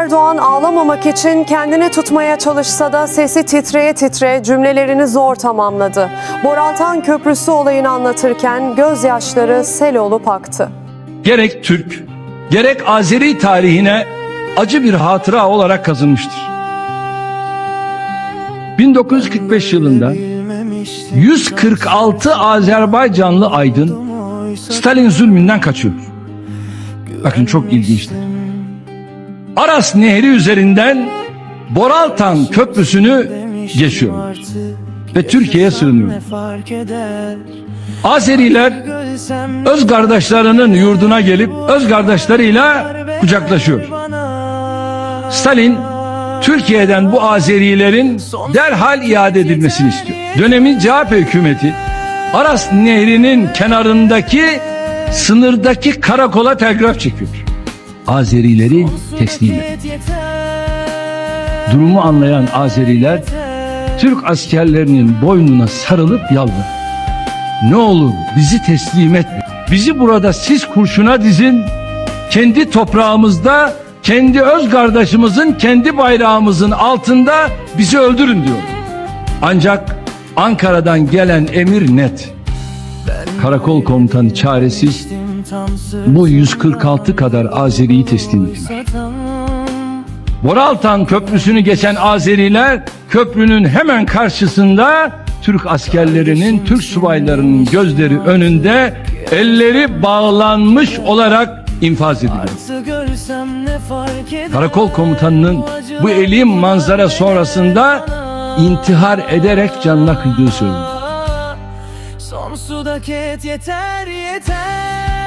Erdoğan ağlamamak için kendini tutmaya çalışsa da sesi titreye titre cümlelerini zor tamamladı. Boraltan Köprüsü olayını anlatırken gözyaşları sel olup aktı. gerek Türk gerek Azeri tarihine acı bir hatıra olarak kazınmıştır. 1945 yılında 146 Azerbaycanlı aydın Stalin zulmünden kaçıyor. Bakın çok ilginçtir. Aras Nehri üzerinden Boraltan Köprüsü'nü geçiyor ve Türkiye'ye sığınıyor. Azeriler öz kardeşlerinin yurduna gelip öz kardeşleriyle kucaklaşıyor. Stalin Türkiye'den bu Azerilerin derhal iade edilmesini istiyor. Dönemin CHP hükümeti Aras Nehri'nin kenarındaki sınırdaki karakola telgraf çekiyor. Azerileri teslim et. Durumu anlayan Azeriler Türk askerlerinin boynuna sarılıp yalvarır. Ne olur bizi teslim etme. Bizi burada siz kurşuna dizin. Kendi toprağımızda, kendi öz kardeşimizin, kendi bayrağımızın altında bizi öldürün diyor. Ancak Ankara'dan gelen emir net. Karakol komutanı çaresiz bu 146 kadar Azeri'yi teslim ettiler. Boraltan Köprüsü'nü geçen Azeriler köprünün hemen karşısında Türk askerlerinin, Türk subaylarının gözleri önünde elleri bağlanmış olarak infaz ediliyor. Karakol komutanının bu elim manzara sonrasında intihar ederek canına kıydığı söyleniyor. Sonsuza ket yeter yeter